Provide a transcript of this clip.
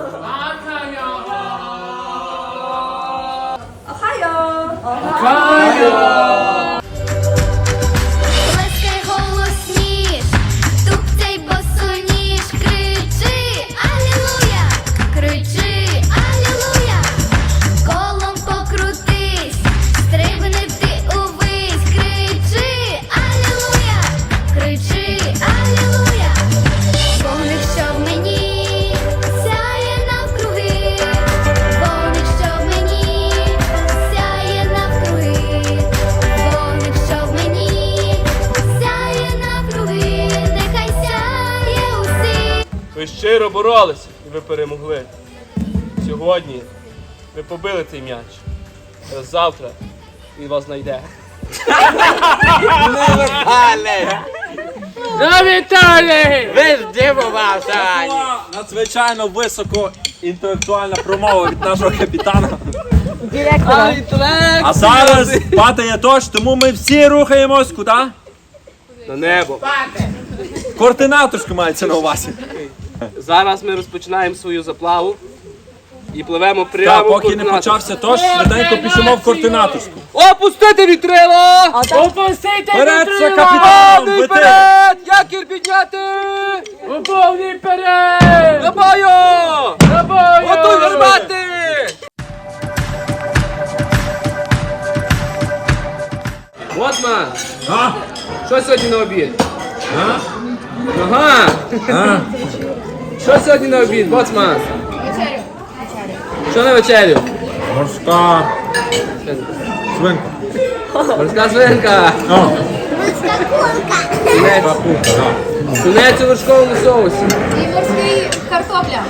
아카야. 아카야. 아카야. Щиро боролися і ви перемогли. Сьогодні ви побили цей м'яч. Але Завтра він вас знайде. Ви здивувався! Надзвичайно високо інтелектуальна промова від нашого капітана. А зараз падає дощ, тому ми всі рухаємось куди? На небо. Координаторську мається на увазі. Зараз ми розпочинаємо свою заплаву і пливемо Та прямо в поки не почався дощ, швиденько пішемо в координаторську. Опустити вітрила! Опустити Вперед, вітрила! капітаном! Лети! Якір підняти! У повний вперед! До бою! На бою! Готуй гармати! Боцман, А? що сьогодні на обід? Ага. Що сьогодні на обід, боцман? Вечерю. Що на вечерю? Морська свинка. Морська свинка. О, Тунець. капуста. Тунець у вершковому соусі. І морський картопля.